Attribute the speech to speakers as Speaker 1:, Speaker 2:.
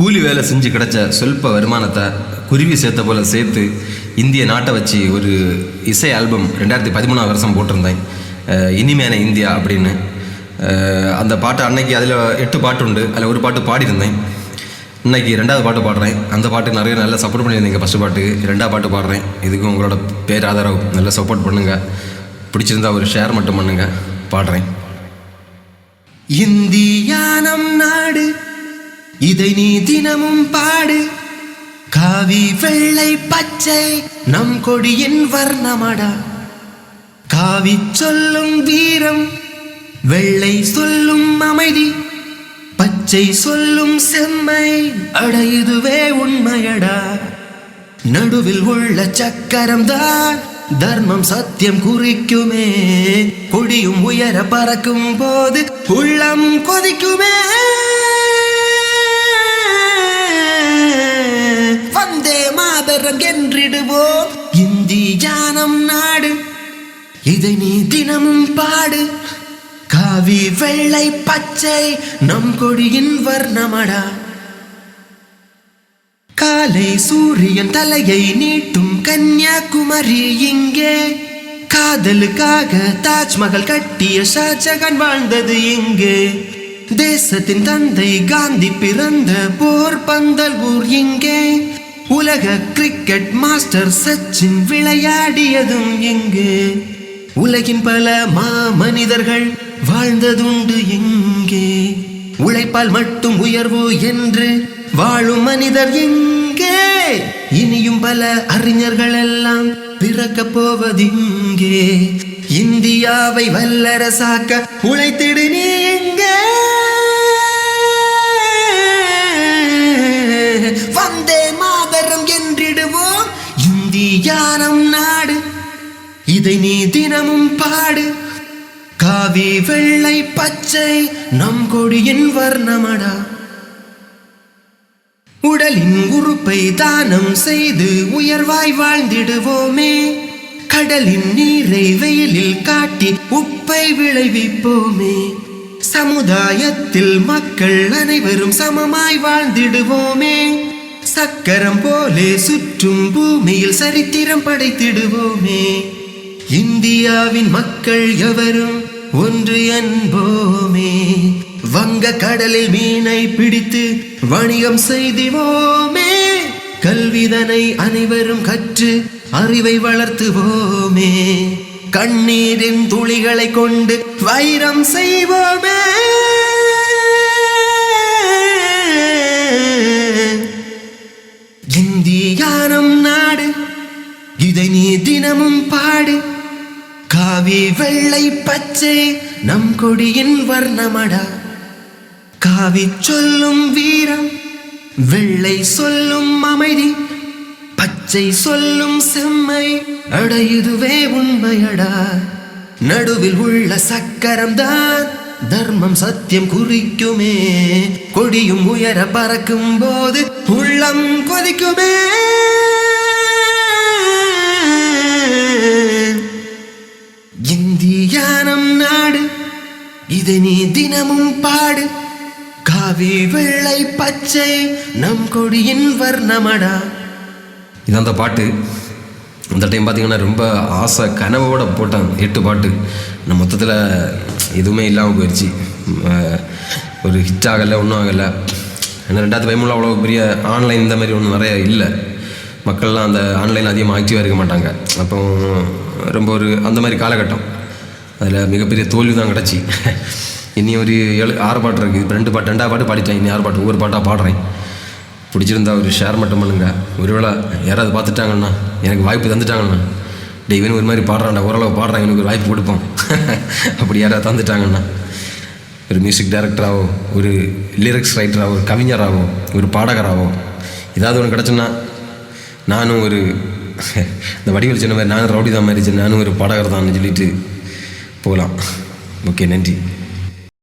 Speaker 1: கூலி வேலை செஞ்சு கிடைச்ச சொல்ப வருமானத்தை குருவி சேர்த்த போல் சேர்த்து இந்திய நாட்டை வச்சு ஒரு இசை ஆல்பம் ரெண்டாயிரத்தி பதிமூணாம் வருஷம் போட்டிருந்தேன். இனிமையான இனிமேன இந்தியா அப்படின்னு. அந்த பாட்டு அன்னைக்கு அதில் எட்டு பாட்டு உண்டு. அதில் ஒரு பாட்டு பாடியிருந்தேன். இன்னைக்கு ரெண்டாவது பாட்டு பாடுறேன். அந்த பாட்டு நிறைய நல்லா சப்போர்ட் பண்ணியிருந்தீங்க ஃபஸ்ட்டு பாட்டு. ரெண்டாவது பாட்டு பாடுறேன். இதுக்கும் உங்களோட பேர் ஆதரவு நல்லா சப்போர்ட் பண்ணுங்கள் பிடிச்சிருந்தா ஒரு ஷேர் மட்டும் பண்ணுங்கள் பாடுறேன்.
Speaker 2: இந்தியா நம் நாடு இதை நீ தினமும் பாடு. காவி வெள்ளை பச்சை நம் கொடியின் வர்ணமடா. காவி சொல்லும் வீரம் வெள்ளை சொல்லும் அமைதி. பச்சை சொல்லும் செம்மை அட இதுவே உண்மையடா. நடுவில் உள்ள சக்கரம் தான் தர்மம் சத்தியம் குறிக்குமே. கொடியும் உயர பறக்கும் போது உள்ளம் கொதிக்குமே. மாதரம் இந்தி ஜானம் நாடு இதை நீ தினமும் பாடு. காவி வெள்ளை பச்சை நம் கொடியின் வர்ணமடா. காலை சூரியன் தலையை நீட்டும் கன்னியாகுமரி இங்கே. காதலுக்காக தாஜ்மஹல் கட்டிய ஷாஜகான் வாழ்ந்தது இங்கே. தேசத்தின் தந்தை காந்தி பிறந்த போர் பந்தல் ஊர் இங்கே. உலக கிரிக்கெட் மாஸ்டர் சச்சின் விளையாடியதும் எங்கு? உலகின் பல மா மனிதர்கள் வாழ்ந்ததுண்டு எங்கே? உழைப்பால் மட்டும் உயர்வு என்று வாழும் மனிதர் எங்கே? இனியும் பல அறிஞர்கள் எல்லாம் பிறக்க போவதிங்கே. இந்தியாவை வல்லரசாக்க உழைத்திடு நீ எங்கே? இந்தியானம் நாடு. இதை நீ தினமும் பாடு. காவி வெள்ளை பச்சை நம் கொடியின் வர்ணமடா. உடலின் உறுப்பை தானம் செய்து உயர்வாய் வாழ்ந்திடுவோமே. கடலின் நீரை வெயிலில் காட்டி உப்பை விளைவிப்போமே. சமுதாயத்தில் மக்கள் அனைவரும் சமமாய் வாழ்ந்திடுவோமே. சக்கரம் போலே சுற்றும் பூமியில் சரித்திரம் படைத்திடுவோமே. இந்தியாவின் மக்கள் எவரும் ஒன்று என்போமே. வங்க கடலில் மீனை பிடித்து வணிகம் செய்திவோமே. கல்விதனை அனைவரும் கற்று அறிவை வளர்த்துவோமே. கண்ணீரின் துளிகளை கொண்டு வைரம் செய்வோமே. நீ தினமும் பாடு. காவி வெள்ளை பச்சை நம் கொடியின் வர்ணமடா. காவி சொல்லும் வீரம் வெள்ளை சொல்லும் அமைதி. பச்சை சொல்லும் செம்மை அட இதுவே உண்மையடா. நடுவில் உள்ள சக்கரம் தான் தர்மம் சத்தியம் குறிக்குமே. கொடியும் உயர பறக்கும் போது உள்ளம் கொதிக்குமே. இதை நீ தினமும் பாடு. காவி வெள்ளை பச்சை நம் கொடியின் வர்ணமடா.
Speaker 1: இது அந்த பாட்டு. அந்த டைம் பார்த்தீங்கன்னா ரொம்ப ஆசை கனவோட போட்டேன். எட்டு பாட்டு. நான் மொத்தத்தில் எதுவுமே இல்லாமல் போயிடுச்சு ஒரு ஹிட் ஆகலை ஒன்றும் ஆகலை. ஏன்னா ரெண்டாவது பயமுள்ள அவ்வளோ பெரிய ஆன்லைன் இந்த மாதிரி ஒன்றும் நிறைய இல்லை. மக்கள்லாம் அந்த ஆன்லைன் அதிகமாக ஆக்டிவாக இருக்க மாட்டாங்க. அப்போ ரொம்ப ஒரு அந்த மாதிரி காலகட்டம். அதில் மிகப்பெரிய தோல்வி தான் கிடச்சி. இனி ஒரு ஏழு ஆறு பாட்டு இருக்குது இப்போ ரெண்டு பாட்டு ரெண்டாவது பாட்டு பாடிட்டேன். இனி ஆறு பாட்டு ஒவ்வொரு பாட்டாக பாடுறேன். பிடிச்சிருந்தா ஒரு ஷேர் மட்டும் பண்ணுங்க. ஒருவேளை யாராவது பார்த்துட்டாங்கண்ணா எனக்கு வாய்ப்பு தந்துட்டாங்கண்ணா டே இவன் ஒரு மாதிரி பாடுறான்டா. ஓரளவு பாடுறான். இவனுக்கு ஒரு வாய்ப்பு கொடுப்போம். அப்படி யாராவது தந்துட்டாங்கண்ணா ஒரு மியூசிக் டைரக்டராகவோ ஒரு லிரிக்ஸ் ரைட்டராகவோ ஒரு கவிஞராகவோ ஒரு பாடகராகவோ ஏதாவது ஒன்று கிடச்சுன்னா நானும் ஒரு இந்த வடிவில் சொன்ன மாதிரி நானும் ரவுடி தான் மாதிரி நானும் ஒரு பாடகர் தான் சொல்லிட்டு போகலாம் ஓகே நன்றி